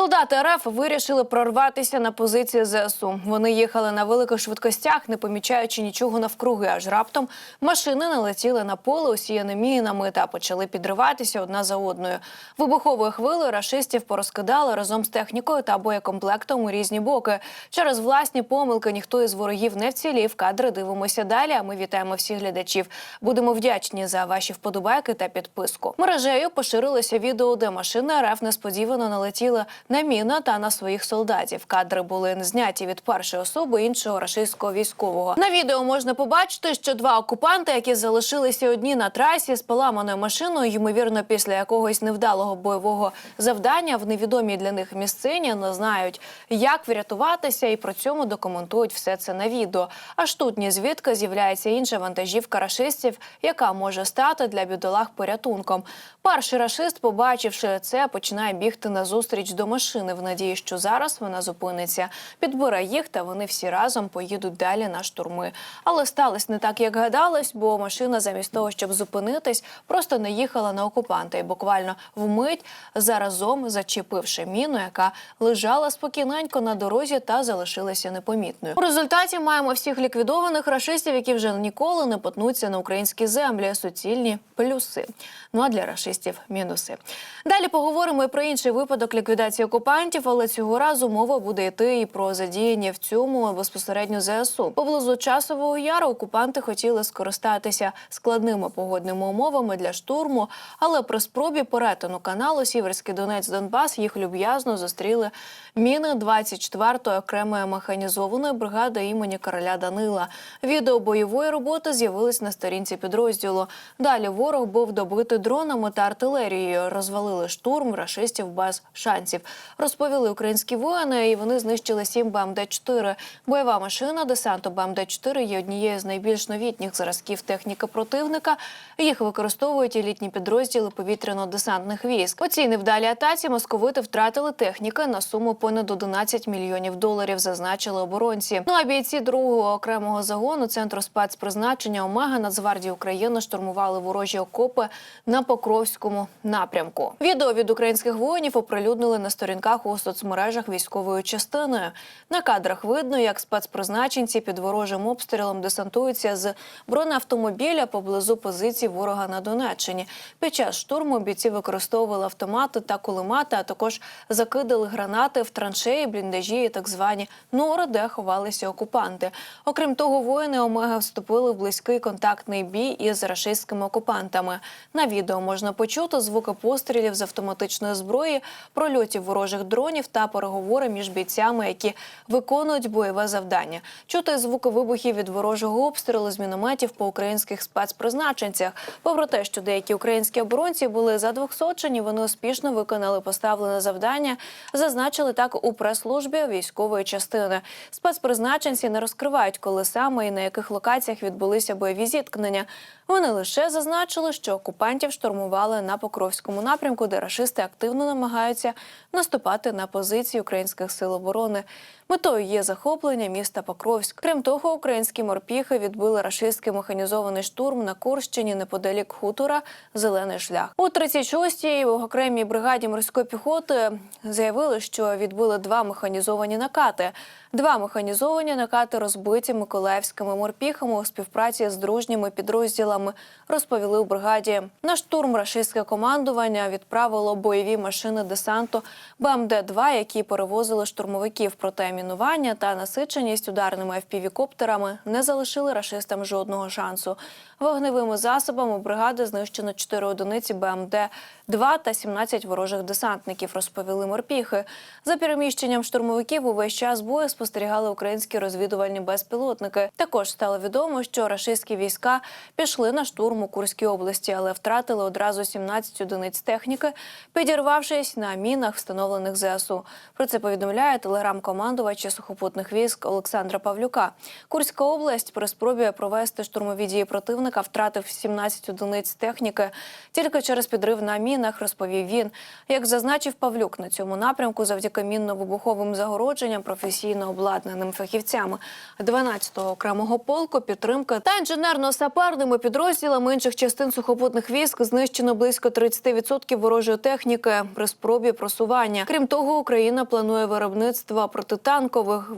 Солдати РФ вирішили прорватися на позиції ЗСУ. Вони їхали на великих швидкостях, не помічаючи нічого навкруги. Аж раптом машини налетіли на поле, усіяне мінами та почали підриватися одна за одною. Вибуховою хвилею рашистів порозкидали разом з технікою та боєкомплектом у різні боки. Через власні помилки ніхто із ворогів не вцілів. Кадри дивимося далі. А ми вітаємо всіх глядачів. Будемо вдячні за ваші вподобайки та підписку. Мережею поширилося відео, де машина РФ несподівано налетіла на міна та на своїх солдатів. Кадри були не зняті від першої особи іншого рашистського військового. На відео можна побачити, що два окупанти, які залишилися одні на трасі з поламаною машиною, ймовірно, після якогось невдалого бойового завдання в невідомій для них місцині не знають, як врятуватися, і при цьому документують все це на відео. Аж тут ні звідки з'являється інша вантажівка рашистів, яка може стати для бідолах порятунком. Перший рашист, побачивши це, починає бігти назустріч до машини в надії, що зараз вона зупиниться, підбере їх, та вони всі разом поїдуть далі на штурми. Але сталося не так, як гадалось, бо машина, замість того, щоб зупинитись, просто не їхала на окупанта і буквально вмить заразом зачепивши міну, яка лежала спокійненько на дорозі та залишилася непомітною. У результаті маємо всіх ліквідованих рашистів, які вже ніколи не потнуться на українські землі. Суцільні плюси. Ну а для рашистів мінуси. Далі поговоримо і про інший випадок ліквідації окупантів, але цього разу мова буде йти і про задіяння в цьому безпосередньо ЗСУ. Поблизу часового яру окупанти хотіли скористатися складними погодними умовами для штурму, але при спробі перетину каналу Сіверський Донець Донбас їх люб'язно зустріли міни 24-ї окремої механізованої бригади імені короля Данила. Відео бойової роботи з'явились на сторінці підрозділу. Далі ворог був добитий дронами та артилерією. Розвалили штурм рашистів без шансів. Розповіли українські воїни, і вони знищили 7 БМД-4. Бойова машина десанту БМД-4 є однією з найбільш новітніх зразків техніки противника. Їх використовують елітні підрозділи повітряно-десантних військ. У цій невдалій атаці московити втратили техніки на суму понад 11 мільйонів доларів. Зазначили оборонці. Ну а бійці другого окремого загону центру спецпризначення Омега Нацгвардії України штурмували ворожі окопи на Покровському напрямку. Відео від українських воїнів оприлюднили на сторінках у соцмережах військової частини. На кадрах видно, як спецпризначенці під ворожим обстрілом десантуються з бронеавтомобіля поблизу позицій ворога на Донеччині. Під час штурму бійці використовували автомати та кулемати, а також закидали гранати в траншеї, бліндажі і так звані нори, де ховалися окупанти. Окрім того, воїни Омега вступили в близький контактний бій із рашистськими окупантами. На відео можна почути звуки пострілів з автоматичної зброї, прольотів ворожих дронів та переговори між бійцями, які виконують бойове завдання. Чути звуки вибухів від ворожого обстрілу з мінометів по українських спецпризначенцях. Попри те, що деякі українські оборонці були задвохсочені, вони успішно виконали поставлене завдання. Зазначили так у прес-службі військової частини. Спецпризначенці не розкривають, коли саме і на яких локаціях відбулися бойові зіткнення. Вони лише зазначили, що окупантів штурмували на Покровському напрямку, де рашисти активно намагаються наступати на позиції українських сил оборони. Метою є захоплення міста Покровськ. Крім того, українські морпіхи відбили рашистський механізований штурм на Курщині неподалік хутора Зелений шлях. У 36-й окремій бригаді морської піхоти заявили, що відбили два механізовані накати. Два механізовані накати розбиті миколаївськими морпіхами у співпраці з дружніми підрозділами. Розповіли у бригаді. На штурм рашистське командування відправило бойові машини десанту БМД-2, які перевозили штурмовиків. Проте мінування та насиченість ударними FPV-коптерами не залишили рашистам жодного шансу. Вогневими засобами бригади знищено 4 одиниці БМД-2 та 17 ворожих десантників, розповіли морпіхи. За переміщенням штурмовиків увесь час бою спостерігали українські розвідувальні безпілотники. Також стало відомо, що рашистські війська пішли на штурм у Курській області, але втратили одразу 17 одиниць техніки, підірвавшись на мінах, встановлених ЗСУ. Про це повідомляє телеграм-командувач сухопутних військ Олександра Павлюка. Курська область при спробі провести штурмові дії противника втратив 17 одиниць техніки тільки через підрив на мінах, розповів він. Як зазначив Павлюк, на цьому напрямку завдяки мінно-вибуховим загородженням професійно обладнаним фахівцями 12-го окремого полку, підтримка та інженерно-саперними підрозділами інших частин сухопутних військ знищено близько 30% ворожої техніки при спробі просування. Крім того, Україна планує виробництво протитанкових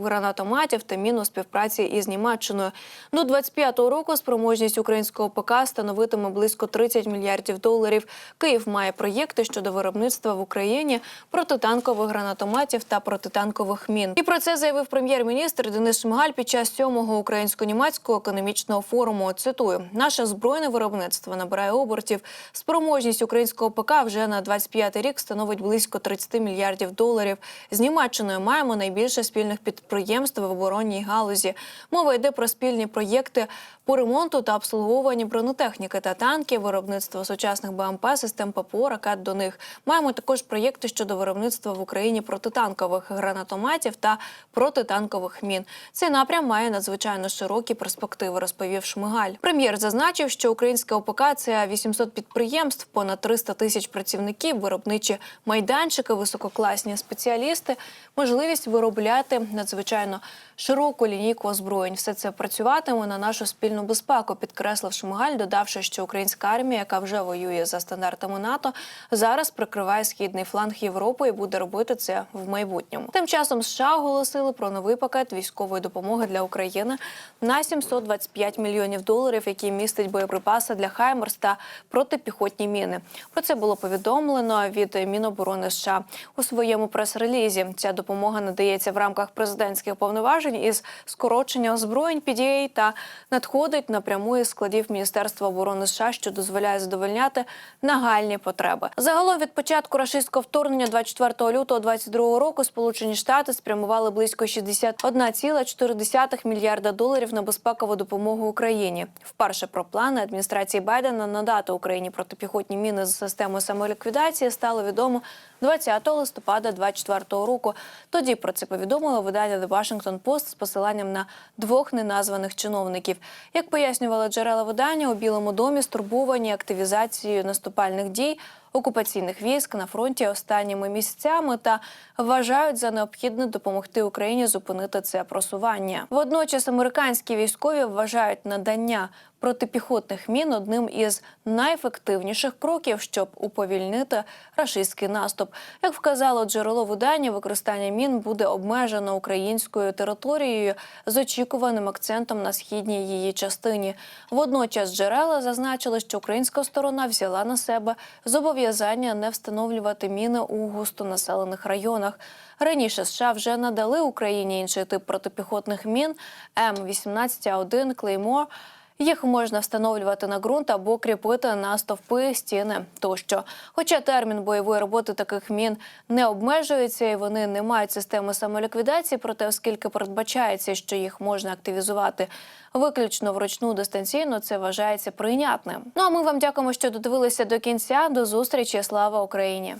гранатометів та мін у співпраці із Німеччиною. До 25-го року спроможність українського ПК становитиме близько 30 мільярдів доларів. Київ має проєкти щодо виробництва в Україні протитанкових гранатометів та протитанкових мін. І про це заявив прем'єр-міністр Денис Шмигаль під час сьомого українсько-німецького економічного форуму. Цитую: наше збройне виробництво набирає обертів. Спроможність українського ПК вже на 25-й рік становить близько 30 мільярдів доларів. З Німеччиною маємо найбільше спільних підприємств в оборонній галузі. Мова йде про спільні проєкти по ремонту та обслуговуванні бронетехніки та танків, виробництво сучасних БМП, систем ППО, ракет до них. Маємо також проєкти щодо виробництва в Україні протитанкових гранатометів та протитанкових мін. Цей напрям має надзвичайно широкі перспективи, розповів Шмигаль. Прем'єр зазначив, що українська ОПК – це 800 підприємств, понад 300 тисяч працівників, виробничі майданчики, висококласні спеціалісти, можливість виробляти надзвичайно широку лінійку озброєнь. Все це працюватиме на нашу спільну безпеку, підкреслив Шмигаль, додавши, що українська армія, яка вже воює за стандартами НАТО, зараз прикриває східний фланг Європи і буде робити це в майбутньому. Тим часом США оголосили про новий пакет військової допомоги для України на 725 мільйонів доларів, який містить боєприпаси для Хаймерс та протипіхотні міни. Про це було повідомлено від Міноборони США у своєму прес-релізі. Ця допомога надається в рамках президентських повноважень із скорочення озброєнь PDA та надходить напряму із складів Міністерства оборони США, що дозволяє задовольняти нагальні потреби. Загалом від початку рашистського вторгнення 24 лютого 22 року Сполучені Штати спрямували близько 61,4 мільярда доларів на безпекову допомогу Україні. Вперше про плани адміністрації Байдена надати Україні протипіхотні міни з системою самоліквідації стало відомо 20 листопада 24 року. Тоді про це повідомило видання The Washington Post з посиланням на двох неназваних чиновників. Як пояснювали джерела видання, у Білому домі стурбовані активізацією наступальних дій окупаційних військ на фронті останніми місяцями та вважають за необхідне допомогти Україні зупинити це просування. Водночас американські військові вважають надання протипіхотних мін одним із найефективніших кроків, щоб уповільнити рашистський наступ. Як вказало джерело видання, використання мін буде обмежено українською територією з очікуваним акцентом на східній її частині. Водночас джерела зазначили, що українська сторона взяла на себе зобов'язання не встановлювати міни у густонаселених районах. Раніше США вже надали Україні інший тип протипіхотних мін М-18А1 Клеймор. Їх можна встановлювати на ґрунт або кріпити на стовпи, стіни тощо. Хоча термін бойової роботи таких мін не обмежується і вони не мають системи самоліквідації, проте оскільки передбачається, що їх можна активізувати виключно вручну дистанційно, це вважається прийнятним. Ну а ми вам дякуємо, що додивилися до кінця. До зустрічі. Слава Україні!